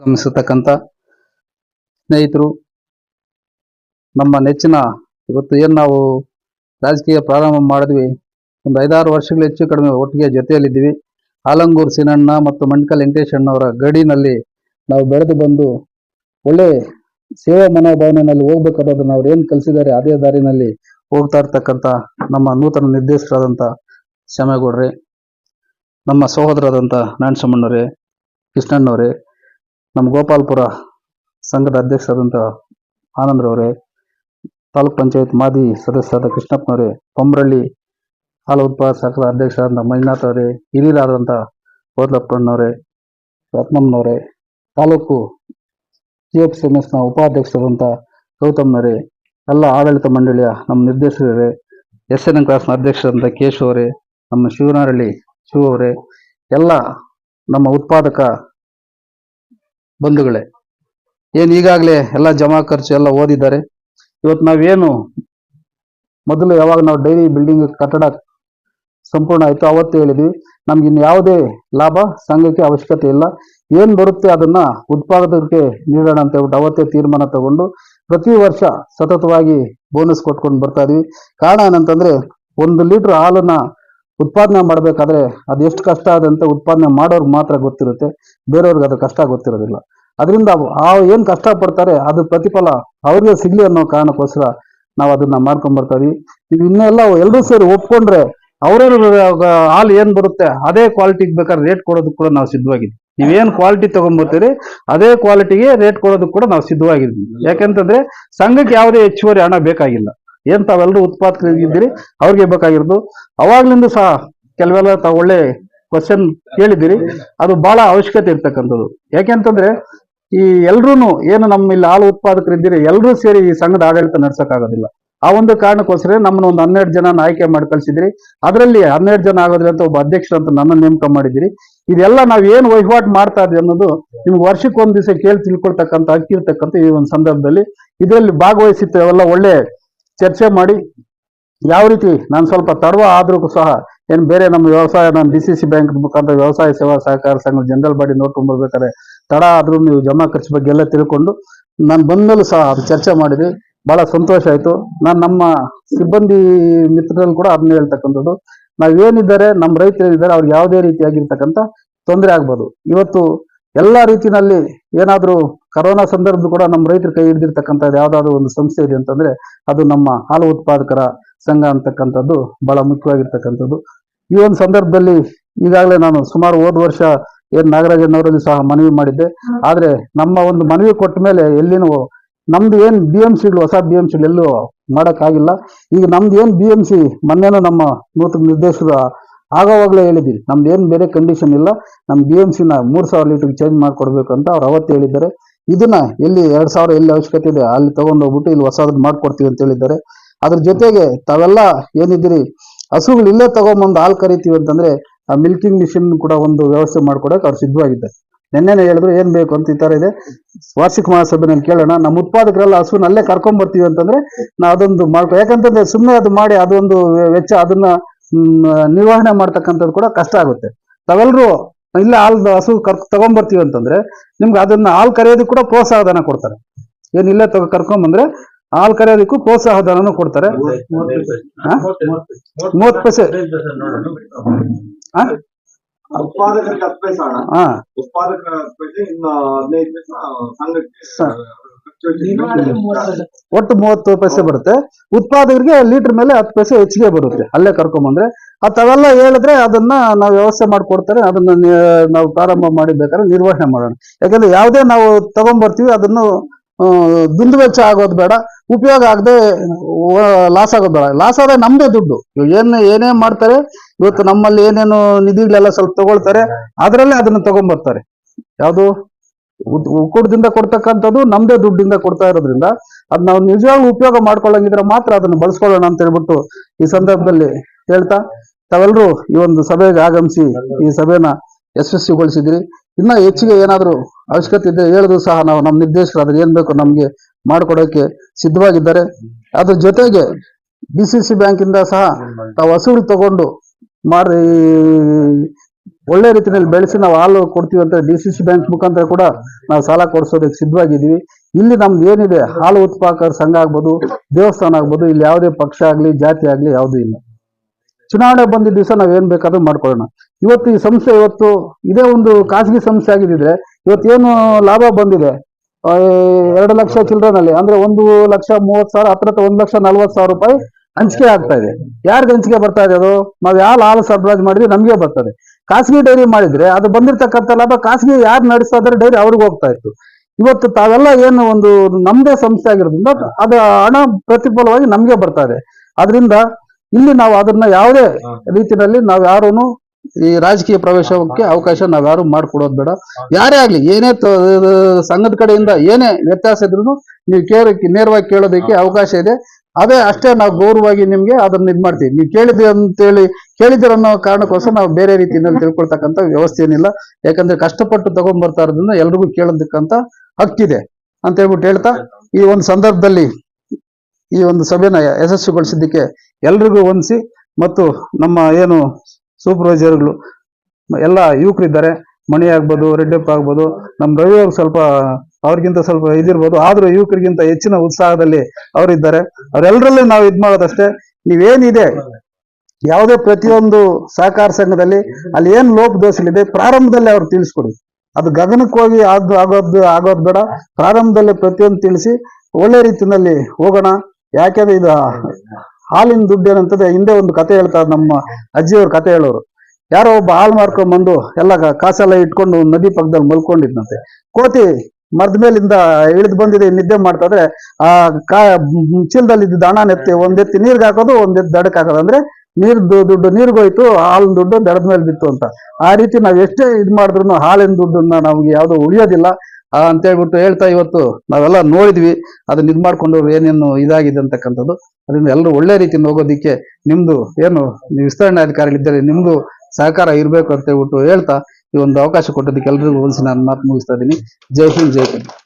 ಗಮನಿಸತಕ್ಕಂಥ ಸ್ನೇಹಿತರು, ನಮ್ಮ ನೆಚ್ಚಿನ ಇವತ್ತು ಏನು ನಾವು ರಾಜಕೀಯ ಪ್ರಾರಂಭ ಮಾಡಿದ್ವಿ, ಒಂದು ಐದಾರು ವರ್ಷಗಳು ಹೆಚ್ಚು ಕಡಿಮೆ ಒಟ್ಟಿಗೆ ಜೊತೆಯಲ್ಲಿದ್ದೀವಿ. ಆಲಂಗೂರು ಸೀನಣ್ಣ ಮತ್ತು ಮಂಡ್ಕಲ್ ವೆಂಕಟೇಶಣ್ಣವರ ಗಡಿನಲ್ಲಿ ನಾವು ಬೆಳೆದು ಬಂದು ಒಳ್ಳೆ ಸೇವಾ ಮನೋಭಾವನೆಯಲ್ಲಿ ಹೋಗ್ಬೇಕಾದದನ್ನ ಅವ್ರು ಏನು ಕಲಿಸಿದ್ದಾರೆ ಅದೇ ದಾರಿನಲ್ಲಿ ಹೋಗ್ತಾ ಇರ್ತಕ್ಕಂಥ ನಮ್ಮ ನೂತನ ನಿರ್ದೇಶಕರಾದಂಥ ಶ್ಯಾಮೇಗೌಡ್ರೆ, ನಮ್ಮ ಸಹೋದರರಾದಂಥ ನಾಣಸಮ್ಮಣ್ಣವರೇ ಕೃಷ್ಣಣ್ಣವರೇ ನಮ್ಮ ಗೋಪಾಲ್ಪುರ ಸಂಘದ ಅಧ್ಯಕ್ಷರಾದಂಥ ಆನಂದ್ರವರೇ, ತಾಲೂಕ್ ಪಂಚಾಯತ್ ಮಾಜಿ ಸದಸ್ಯರಾದ ಕೃಷ್ಣಪ್ಪನವರೇ, ಪಂಬ್ರಳ್ಳಿ ಹಾಲು ಉತ್ಪಾದಕ ಸಂಘದ ಅಧ್ಯಕ್ಷರಾದಂಥ ಮಂಜುನಾಥ್ ಅವರೇ ಹಿರಿಯರಾದಂಥ ಓದ್ಲಪ್ಪಣ್ಣವರೇ ರತ್ನಮ್ಮನವರೇ, taluk G F C M ಎಸ್ನ ಉಪಾಧ್ಯಕ್ಷರಾದಂಥ ಗೌತಮ್ನವರೇ, ಎಲ್ಲ ಆಡಳಿತ ಮಂಡಳಿಯ ನಮ್ಮ ನಿರ್ದೇಶಕರೇ ಎಸ್ ಎನ್ ಎನ್ ಕ್ಲಾಸ್ನ ಅಧ್ಯಕ್ಷರಾದಂಥ ಕೇಶವರೇ, ನಮ್ಮ ಶಿವನಹಳ್ಳಿ ಶಿವ ಅವರೇ ಎಲ್ಲ ನಮ್ಮ ಉತ್ಪಾದಕ ಬಂಧುಗಳೇ, ಏನು ಈಗಾಗಲೇ ಎಲ್ಲ ಜಮಾ ಖರ್ಚು ಎಲ್ಲ ಓದಿದ್ದಾರೆ. ಇವತ್ತು ನಾವೇನು ಮೊದಲು ಯಾವಾಗ ನಾವು ಡೈರಿ ಬಿಲ್ಡಿಂಗ್ ಕಟ್ಟಡ ಸಂಪೂರ್ಣ ಆಯಿತು ಅವತ್ತು ಹೇಳಿದ್ವಿ. ನಮ್ಗೆ ಇನ್ನು ಯಾವುದೇ ಲಾಭ ಸಂಘಕ್ಕೆ ಅವಶ್ಯಕತೆ ಇಲ್ಲ. ಏನು ಬರುತ್ತೆ ಅದನ್ನ ಉತ್ಪಾದಕರಿಗೆ ನೀಡೋಣ ಅಂತ ಹೇಳ್ಬಿಟ್ಟು ಅವತ್ತೇ ತೀರ್ಮಾನ ತಗೊಂಡು ಪ್ರತಿ ವರ್ಷ ಸತತವಾಗಿ ಬೋನಸ್ ಕೊಟ್ಕೊಂಡು ಬರ್ತಾ ಇದ್ವಿ. ಕಾರಣ ಏನಂತಂದ್ರೆ ಒಂದು ಲೀಟರ್ ಹಾಲನ್ನ ಉತ್ಪಾದನೆ ಮಾಡಬೇಕಾದ್ರೆ ಅದೆಷ್ಟು ಕಷ್ಟ ಆದಂತ ಉತ್ಪಾದನೆ ಮಾಡೋರ್ಗೆ ಮಾತ್ರ ಗೊತ್ತಿರುತ್ತೆ. ಬೇರೆಯವ್ರಿಗೆ ಅದು ಕಷ್ಟ ಗೊತ್ತಿರೋದಿಲ್ಲ. ಅದರಿಂದ ಆ ಏನು ಕಷ್ಟ ಪಡ್ತಾರೆ ಅದು ಪ್ರತಿಫಲ ಅವ್ರಿಗೆ ಸಿಗ್ಲಿ ಅನ್ನೋ ಕಾರಣಕ್ಕೋಸ್ಕರ ನಾವು ಅದನ್ನ ಮಾಡ್ಕೊಂಡ್ ಇದೀವಿ ಇನ್ನೆಲ್ಲ ಎಲ್ಲರೂ ಸೇರಿ ಒಪ್ಕೊಂಡ್ರೆ ಅವ್ರೇನು ಹಾಲು ಏನ್ ಬರುತ್ತೆ, ಅದೇ ಕ್ವಾಲಿಟಿಗೆ ಬೇಕಾದ್ರೆ ರೇಟ್ ಕೊಡೋದಕ್ಕೆ ಕೂಡ ನಾವು ಸಿದ್ಧವಾಗಿದ್ದೀವಿ. ನೀವೇನ್ ಕ್ವಾಲಿಟಿ ತಗೊಂಡ್ಬರ್ತೀರಿ ಅದೇ ಕ್ವಾಲಿಟಿಗೆ ರೇಟ್ ಕೊಡೋದಕ್ಕೆ ಕೂಡ ನಾವು ಸಿದ್ಧವಾಗಿದ್ದೀವಿ. ಯಾಕೆಂತಂದ್ರೆ ಸಂಘಕ್ಕೆ ಯಾವುದೇ ಹೆಚ್ಚುವರಿ ಹಣ ಬೇಕಾಗಿಲ್ಲ. ಏನ್ ತಾವೆಲ್ಲರೂ ಉತ್ಪಾದಕರಿದ್ದೀರಿ, ಅವ್ರಿಗೆ ಬೇಕಾಗಿರೋದು. ಅವಾಗ್ಲಿಂದ ಸಹ ಕೆಲವೆಲ್ಲ ತಾವು ಒಳ್ಳೆ ಕ್ವಶನ್ ಕೇಳಿದ್ದೀರಿ. ಅದು ಬಹಳ ಅವಶ್ಯಕತೆ ಇರ್ತಕ್ಕಂಥದ್ದು. ಯಾಕೆಂತಂದ್ರೆ ಈ ಎಲ್ರೂ ಏನು ನಮ್ಮ ಇಲ್ಲಿ ಹಾಲು ಉತ್ಪಾದಕರಿದ್ದೀರಿ ಎಲ್ಲರೂ ಸೇರಿ ಈ ಸಂಘದ ಆಡಳಿತ ನಡ್ಸಕ್ಕಾಗೋದಿಲ್ಲ. ಆ ಒಂದು ಕಾರಣಕ್ಕೋಸ್ಕರ ನಮ್ಮನ್ನ ಒಂದು ಹನ್ನೆರಡು ಜನ ಆಯ್ಕೆ ಮಾಡಿ ಕಳ್ಸಿದ್ರಿ ಅದರಲ್ಲಿ ಹನ್ನೆರಡು ಜನ ಆಗೋದ್ರಿ ಅಂತ ಒಬ್ಬ ಅಧ್ಯಕ್ಷರಂತ ನನ್ನ ನೇಮಕ ಮಾಡಿದಿರಿ ಇದೆಲ್ಲ ನಾವ್ ಏನ್ ವಹಿವಾಟು ಮಾಡ್ತಾ ಇದ್ವಿ ಅನ್ನೋದು ನಿಮ್ಗೆ ವರ್ಷಕ್ಕೆ ಒಂದ್ ದಿವಸ ಕೇಳಿ ತಿಳ್ಕೊಳ್ತಕ್ಕಂಥ ಹಕ್ಕಿರ್ತಕ್ಕಂಥ ಈ ಒಂದು ಸಂದರ್ಭದಲ್ಲಿ ಇದರಲ್ಲಿ ಭಾಗವಹಿಸಿತ್ತು ಅವೆಲ್ಲ ಒಳ್ಳೆ ಚರ್ಚೆ ಮಾಡಿ ಯಾವ ರೀತಿ? ನಾನು ಸ್ವಲ್ಪ ತಡವ ಆದ್ರೂ ಸಹ. ಏನು ಬೇರೆ ನಮ್ಮ ವ್ಯವಸಾಯ, ನಾನು ಡಿ ಸಿ ಸಿ ಬ್ಯಾಂಕ್ ಮುಖಾಂತರ ವ್ಯವಸಾಯ ಸೇವಾ ಸಹಕಾರ ಸಂಘ ಜನರಲ್ ಬಾಡಿ ನೋಡ್ಕೊಂಡ್ ಬರ್ಬೇಕಾದ್ರೆ ತಡ ಆದ್ರೂ ನೀವು ಜಮಾ ಖರ್ಚು ಬಗ್ಗೆ ಎಲ್ಲ ತಿಳ್ಕೊಂಡು ನಾನು ಬಂದಲೂ ಸಹ ಅದು ಚರ್ಚೆ ಮಾಡಿದ್ವಿ ಬಹಳ ಸಂತೋಷ ಆಯ್ತು. ನಾನು ನಮ್ಮ ಸಿಬ್ಬಂದಿ ಮಿತ್ರರಲ್ಲಿ ಕೂಡ ಅದನ್ನ ಹೇಳ್ತಕ್ಕಂಥದ್ದು. ನಾವೇನಿದ್ದಾರೆ ನಮ್ಮ ರೈತರು ಏನಿದ್ದಾರೆ ಅವ್ರಿಗೆ ಯಾವುದೇ ರೀತಿಯಾಗಿರ್ತಕ್ಕಂಥ ತೊಂದರೆ ಆಗ್ಬೋದು. ಇವತ್ತು ಎಲ್ಲಾ ರೀತಿಯಲ್ಲಿ ಏನಾದರೂ ಕರೋನಾ ಸಂದರ್ಭ ಕೂಡ ನಮ್ಮ ರೈತರ ಕೈ ಹಿಡಿದಿರ್ತಕ್ಕಂಥದ್ದು ಯಾವ್ದಾದ್ರು ಒಂದು ಸಂಸ್ಥೆ ಇದೆ ಅಂತಂದ್ರೆ ಅದು ನಮ್ಮ ಹಾಲು ಉತ್ಪಾದಕರ ಸಂಘ ಅಂತಕ್ಕಂಥದ್ದು ಬಹಳ ಮುಖ್ಯವಾಗಿರ್ತಕ್ಕಂಥದ್ದು. ಈ ಒಂದು ಸಂದರ್ಭದಲ್ಲಿ ಈಗಾಗಲೇ ನಾನು ಸುಮಾರು ಹೋದ ವರ್ಷ ಏನ್ ನಾಗರಾಜನವರಲ್ಲಿ ಸಹ ಮನವಿ ಮಾಡಿದ್ದೆ. ಆದ್ರೆ ನಮ್ಮ ಒಂದು ಮನವಿ ಕೊಟ್ಟ ಮೇಲೆ ಎಲ್ಲಿನೂ ನಮ್ದು ಏನ್ ಬಿ ಎಂ ಸಿಗಳು ಹೊಸ ಬಿ ಎಂ ಸಿಗಳು ಎಲ್ಲೂ ಮಾಡಕ್ಕಾಗಿಲ್ಲ. ಈಗ ನಮ್ದು ಏನ್ ಬಿ ಎಂ ಸಿ ಮೊನ್ನೆನೂ ನಮ್ಮ ನೂತನ ನಿರ್ದೇಶಕರು ಆಗೋವಾಗ್ಲೇ ಹೇಳಿದ್ದೀರಿ. ನಮ್ದು ಏನು ಬೇರೆ ಕಂಡೀಷನ್ ಇಲ್ಲ. ನಮ್ಮ ಬಿ ಎಂ ಸಿನ ಮೂರು ಸಾವಿರ ಲೀಟ್ರಿಗೆ ಚೇಂಜ್ ಮಾಡಿಕೊಡ್ಬೇಕು ಅಂತ ಅವ್ರು ಅವತ್ತು ಹೇಳಿದ್ದಾರೆ. ಇದನ್ನ ಎಲ್ಲಿ ಎರಡು ಸಾವಿರ ಎಲ್ಲಿ ಅವಶ್ಯಕತೆ ಇದೆ ಅಲ್ಲಿ ತಗೊಂಡೋಗ್ಬಿಟ್ಟು ಇಲ್ಲಿ ಹೊಸದನ್ನ ಮಾಡ್ಕೊಡ್ತೀವಿ ಅಂತ ಹೇಳಿದ್ದಾರೆ. ಅದ್ರ ಜೊತೆಗೆ ತಾವೆಲ್ಲ ಏನಿದ್ದೀರಿ? ಹಸುಗಳು ಇಲ್ಲೇ ತಗೊಂಬಂದು ಹಾಲು ಕರಿತೀವಿ ಅಂತಂದ್ರೆ ಆ ಮಿಲ್ಕಿಂಗ್ ಮಿಷಿನ್ ಕೂಡ ಒಂದು ವ್ಯವಸ್ಥೆ ಮಾಡ್ಕೊಡಕ್ ಅವ್ರು ಸಿದ್ಧವಾಗಿದ್ದಾರೆ. ನಿನ್ನೆನೆ ಹೇಳಿದ್ರು ಏನ್ ಬೇಕು ಅಂತ ಈ ತರ ಇದೆ. ವಾರ್ಷಿಕ ಮಹಾಸಭೆನಲ್ಲಿ ಕೇಳೋಣ. ನಮ್ಮ ಉತ್ಪಾದಕರೆಲ್ಲ ಹಸುವನ್ನ ಅಲ್ಲೇ ಕರ್ಕೊಂಡ್ ಬರ್ತೀವಿ ಅಂತಂದ್ರೆ ನಾವು ಅದೊಂದು ಮಾಡ್ಕೊ ಯಾಕಂತಂದ್ರೆ ಸುಮ್ಮನೆ ಅದು ಮಾಡಿ ಅದೊಂದು ವೆಚ್ಚ ಅದನ್ನ ನಿರ್ವಹಣೆ ಮಾಡ್ತಕ್ಕಂಥದ್ದು ಕೂಡ ಕಷ್ಟ ಆಗುತ್ತೆ. ತಾವೆಲ್ಲರೂ ಇಲ್ಲ ಹಾಲು ಹಸು ಕರ್ ತಗೊಂಡ್ಬರ್ತೀವಿ ಅಂತಂದ್ರೆ ನಿಮ್ಗೆ ಅದನ್ನ ಹಾಲು ಕರೆಯೋದಕ್ಕೆ ಕೂಡ ಪ್ರೋತ್ಸಾಹ ಧನ ಕೊಡ್ತಾರೆ. ಏನಿಲ್ಲ ಇಲ್ಲೇ ತಗೋ ಕರ್ಕೊಂಬಂದ್ರೆ ಹಾಲು ಕರೆಯೋದಕ್ಕೂ ಪ್ರೋತ್ಸಾಹ ಧನನು ಕೊಡ್ತಾರೆ? ಮೂವತ್ತು ಪೈಸೆ. ಹಾ? ಒಟ್ಟು ಮೂವತ್ತು ಪೈಸೆ ಬರುತ್ತೆ. ಉತ್ಪಾದಕರಿಗೆ ಲೀಟರ್ ಮೇಲೆ ಹತ್ತು ಪೈಸೆ ಹೆಚ್ಚಿಗೆ ಬರುತ್ತೆ. ಅಲ್ಲೇ ಕರ್ಕೊಂಬಂದ್ರೆ. ತಾವೆಲ್ಲ ಹೇಳಿದ್ರೆ ಅದನ್ನ ನಾವು ವ್ಯವಸ್ಥೆ ಮಾಡಿಕೊಡ್ತಾರೆ. ಅದನ್ನ ನಾವು ಪ್ರಾರಂಭ ಮಾಡಿ ಬೇಕಾದ್ರೆ ನಿರ್ವಹಣೆ ಮಾಡೋಣ. ಯಾಕಂದ್ರೆ ಯಾವುದೇ ನಾವು ತಗೊಂಡ್ಬರ್ತೀವಿ ಅದನ್ನು ದುಂದುವೆಚ್ಚ ದುಂದು ವೆಚ್ಚ ಆಗೋದು ಬೇಡ. ಉಪಯೋಗ ಆಗದೆ ಲಾಸ್ ಆಗೋದು ಬೇಡ. ಲಾಸ್ ಆದ್ರೆ ನಮ್ದೇ ದುಡ್ಡು. ಏನು ಏನ್ ಏನೇ ಮಾಡ್ತಾರೆ ಇವತ್ತು ನಮ್ಮಲ್ಲಿ ಏನೇನು ನಿಧಿಗಳೆಲ್ಲ ಸ್ವಲ್ಪ ತಗೊಳ್ತಾರೆ ಅದರಲ್ಲೇ ಅದನ್ನ ತಗೊಂಡ್ಬರ್ತಾರೆ ಯಾವುದು? ಒಕ್ಕೂಟದಿಂದ ಕೊಡ್ತಕ್ಕಂಥದ್ದು ನಮ್ದೇ ದುಡ್ಡಿಂದ ಕೊಡ್ತಾ ಇರೋದ್ರಿಂದ ಅದ್ ನಾವು ನಿಜವಾಗ್ಲೂ ಉಪಯೋಗ ಮಾಡ್ಕೊಳ್ಳಂಗಿದ್ರೆ ಮಾತ್ರ ಅದನ್ನ ಬಳಸ್ಕೊಳ್ಳೋಣ ಅಂತ ಹೇಳ್ಬಿಟ್ಟು ಈ ಸಂದರ್ಭದಲ್ಲಿ ಹೇಳ್ತಾ ತಾವೆಲ್ಲರೂ ಈ ಒಂದು ಸಭೆಗೆ ಆಗಮಿಸಿ ಈ ಸಭೆನ ಯಶಸ್ವಿಗೊಳಿಸಿದ್ರಿ. ಇನ್ನ ಹೆಚ್ಚಿಗೆ ಏನಾದರೂ ಅವಶ್ಯಕತೆ ಇದ್ರೆ ಹೇಳಿದ್ರು ಸಹ ನಾವು ನಮ್ಮ ನಿರ್ದೇಶಕರು ಅದ್ರ ಏನ್ ಬೇಕು ನಮ್ಗೆ ಮಾಡ್ಕೊಡೋಕೆ ಸಿದ್ಧವಾಗಿದ್ದಾರೆ. ಅದ್ರ ಜೊತೆಗೆ ಡಿ ಸಿ ಸಿ ಬ್ಯಾಂಕಿಂದ ಸಹ ತಾವು ಹಸುಗಳು ತಗೊಂಡು ಮಾಡಿ ಒಳ್ಳೆ ರೀತಿಯಲ್ಲಿ ಬೆಳೆಸಿ ನಾವು ಹಾಲು ಕೊಡ್ತೀವಿ ಅಂತ ಡಿ ಸಿ ಸಿ ಬ್ಯಾಂಕ್ ಮುಖಾಂತರ ಕೂಡ ನಾವು ಸಾಲ ಕೊಡಿಸೋದಕ್ಕೆ ಸಿದ್ಧವಾಗಿದ್ದೀವಿ. ಇಲ್ಲಿ ನಮ್ದು ಏನಿದೆ, ಹಾಲು ಉತ್ಪಾದಕರ ಸಂಘ ಆಗ್ಬೋದು, ದೇವಸ್ಥಾನ ಆಗ್ಬೋದು, ಇಲ್ಲಿ ಯಾವುದೇ ಪಕ್ಷ ಆಗಲಿ, ಜಾತಿ ಆಗಲಿ ಯಾವುದೂ ಇಲ್ಲ. ಚುನಾವಣೆ ಬಂದಿದ್ದ ದಿವಸ ನಾವು ಏನ್ ಬೇಕಾದ್ರೂ ಮಾಡ್ಕೊಳ್ಳೋಣ. ಇವತ್ತು ಈ ಸಂಸ್ಥೆ ಇವತ್ತು ಇದೇ ಒಂದು ಖಾಸಗಿ ಸಂಸ್ಥೆ ಆಗಿದ್ದಿದ್ರೆ ಇವತ್ತೇನು ಲಾಭ ಬಂದಿದೆ? ಎರಡು ಲಕ್ಷ ಚಿಲ್ಡ್ರನಲ್ಲಿ, ಅಂದ್ರೆ ಒಂದು ಲಕ್ಷ ಮೂವತ್ತು ಸಾವಿರ, ಹತ್ರ ಒಂದು ಲಕ್ಷ ನಲ್ವತ್ತು ಸಾವಿರ ರೂಪಾಯಿ ಹಂಚಿಕೆ ಆಗ್ತಾ ಇದೆ. ಯಾರಿಗೆ ಹಂಚಿಕೆ ಬರ್ತಾ ಇದೆ ಅದು? ನಾವು ಯಾವ ಹಾಲು ಸರಬರಾಜು ಮಾಡಿದ್ವಿ ನಮಗೆ ಬರ್ತದೆ ಖಾಸಗಿ ಡೈರಿ ಮಾಡಿದ್ರೆ ಅದು ಬಂದಿರ್ತಕ್ಕಂಥ ಲಾಭ ಖಾಸಗಿ ಯಾರು ನಡೆಸ್ತಾ ಡೈರಿ ಅವ್ರಿಗೆ ಹೋಗ್ತಾ ಇತ್ತು. ಇವತ್ತು ತಾವೆಲ್ಲ ಏನು ಒಂದು ನಮ್ದೇ ಸಂಸ್ಥೆ ಆಗಿರೋದ್ರಿಂದ ಅದು ಹಣ ಪ್ರತಿಫಲವಾಗಿ ನಮ್ಗೆ ಬರ್ತಾ ಇದೆ. ಅದರಿಂದ ಇಲ್ಲಿ ನಾವು ಅದನ್ನ ಯಾವುದೇ ರೀತಿಯಲ್ಲಿ ನಾವ್ ಯಾರು ಈ ರಾಜಕೀಯ ಪ್ರವೇಶಕ್ಕೆ ಅವಕಾಶ ನಾವ್ ಯಾರು ಮಾಡ್ಕೊಡೋದು ಬೇಡ. ಯಾರೇ ಆಗ್ಲಿ ಏನೇ ಸಂಘದ ಕಡೆಯಿಂದ ಏನೇ ವ್ಯತ್ಯಾಸ ಇದ್ರು ನೀವು ಕೇಳ ನೇರವಾಗಿ ಕೇಳೋದಕ್ಕೆ ಅವಕಾಶ ಇದೆ. ಅದೇ ಅಷ್ಟೇ ನಾವು ಗೌರವವಾಗಿ ನಿಮ್ಗೆ ಅದನ್ನ ಇದು ಮಾಡ್ತೀವಿ. ನೀವು ಕೇಳಿದ್ರಿ ಅಂತೇಳಿ, ಕೇಳಿದಿರ ಅನ್ನೋ ಕಾರಣಕ್ಕೋಸ್ಕರ ನಾವು ಬೇರೆ ರೀತಿಯಲ್ಲಿ ತಿಳ್ಕೊಳ್ತಕ್ಕಂಥ ವ್ಯವಸ್ಥೆ ಏನಿಲ್ಲ ಯಾಕಂದ್ರೆ ಕಷ್ಟಪಟ್ಟು ತಗೊಂಡ್ಬರ್ತಾ ಇರೋದ್ರಿಂದ ಎಲ್ರಿಗೂ ಕೇಳೋದಕ್ಕಂತ ಹಕ್ಕಿದೆ ಅಂತ ಹೇಳ್ಬಿಟ್ಟು ಹೇಳ್ತಾ, ಈ ಒಂದು ಸಂದರ್ಭದಲ್ಲಿ ಈ ಒಂದು ಸಭೆನ ಯಶಸ್ವಿಗೊಳಿಸಿದ್ದಕ್ಕೆ ಎಲ್ರಿಗೂ ವಂದಿಸಿ ಮತ್ತು ನಮ್ಮ ಏನು ಸೂಪರ್ವೈಸರ್ಗಳು, ಎಲ್ಲ ಯುವಕರಿದ್ದಾರೆ. ಮಣಿ ಆಗ್ಬೋದು, ರೆಡ್ಡಪ್ಪ ಆಗ್ಬೋದು, ನಮ್ಮ ರವಿ ಅವ್ರಿಗೆ ಸ್ವಲ್ಪ ಅವ್ರಿಗಿಂತ ಸ್ವಲ್ಪ ಇದಿರ್ಬೋದು. ಆದ್ರೂ ಯುವಕರಿಗಿಂತ ಹೆಚ್ಚಿನ ಉತ್ಸಾಹದಲ್ಲಿ ಅವರಿದ್ದಾರೆ. ಅವರೆಲ್ಲರಲ್ಲೂ ನಾವು ಇದ್ ಮಾಡೋದಷ್ಟೇ. ನೀವೇನಿದೆ, ಯಾವುದೇ ಪ್ರತಿಯೊಂದು ಸಹಕಾರ ಸಂಘದಲ್ಲಿ ಅಲ್ಲಿ ಏನ್ ಲೋಪದೋಷಗಳಿದೆ ಪ್ರಾರಂಭದಲ್ಲಿ ಅವ್ರು ತಿಳಿಸ್ಕೊಡಿ. ಅದು ಗಗನಕ್ಕೆ ಹೋಗಿ ಅದು ಆಗೋದು ಆಗೋದು ಬೇಡ. ಪ್ರಾರಂಭದಲ್ಲಿ ಪ್ರತಿಯೊಂದು ತಿಳಿಸಿ ಒಳ್ಳೆ ರೀತಿಯಲ್ಲಿ ಹೋಗೋಣ. ಯಾಕೆಂದ್ರೆ ಇದು ಹಾಲಿನ ದುಡ್ಡು ಏನಂತದೆ ಹಿಂದೆ ಒಂದು ಕತೆ ಹೇಳ್ತಾರೆ ನಮ್ಮ ಅಜ್ಜಿಯವ್ರ ಕತೆ ಹೇಳೋರು. ಯಾರೋ ಒಬ್ಬ ಹಾಲು ಮಾರ್ಕೊಂಡ್ ಬಂದು ಎಲ್ಲ ಕಾಸೆಲ್ಲ ಇಟ್ಕೊಂಡು ನದಿ ಪಕ್ಕದಲ್ಲಿ ಮಲ್ಕೊಂಡಿದ್ನಂತೆ. ಕೋತಿ ಮರದ ಮೇಲಿಂದ ಇಳಿದು ಬಂದಿದೆ, ನಿದ್ದೆ ಮಾಡ್ತಾ ಇದ್ರೆ ಆ ಕಾ ಚೀಲದಲ್ಲಿ ಇದ್ದ ಹಣ ನೆತ್ತಿ ಒಂದೆತ್ತಿ ನೀರ್ಗೆ ಹಾಕೋದು ಒಂದೆತ್ತಿ ದಡಕ್ ಹಾಕೋದು. ಅಂದ್ರೆ ನೀರ್ ದುಡ್ಡು ನೀರ್ಗೋಯ್ತು ಹಾಲಿನ ದುಡ್ಡು ದಡದ ಮೇಲೆ ಬಿತ್ತು ಅಂತ. ಆ ರೀತಿ ನಾವ್ ಎಷ್ಟೇ ಇದ್ ಮಾಡಿದ್ರು ಹಾಲಿನ ದುಡ್ಡನ್ನ ನಮ್ಗೆ ಯಾವ್ದು ಉಳಿಯೋದಿಲ್ಲ. ಅಂತ ಹೇಳ್ಬಿಟ್ಟು ಹೇಳ್ತಾ ಇವತ್ತು ನಾವೆಲ್ಲ ನೋಡಿದ್ವಿ ಅದನ್ನ ಇದ್ ಮಾಡ್ಕೊಂಡು ಏನೇನು ಇದಾಗಿದೆ ಅಂತಕ್ಕಂಥದ್ದು. ಅದರಿಂದ ಎಲ್ಲರೂ ಒಳ್ಳೆ ರೀತಿಯಿಂದ ಹೋಗೋದಿಕ್ಕೆ ನಿಮ್ದು ಏನು ನೀವು ವಿಸ್ತರಣೆ ಅಧಿಕಾರಿಗಳಿದ್ದಾರೆ ನಿಮ್ದು ಸಹಕಾರ ಇರಬೇಕು ಅಂತ ಹೇಳ್ಬಿಟ್ಟು ಹೇಳ್ತಾ ಈ ಒಂದು ಅವಕಾಶ ಕೊಟ್ಟದಕ್ಕೆ ಎಲ್ರಿಗೂ ಹೋಲಿಸಿ ನಾನು ಮಾತು ಮುಗಿಸ್ತಾ ಇದ್ದೀನಿ. ಜೈ ಹಿಂದ್ ಜೈ ಕನ್ನಡ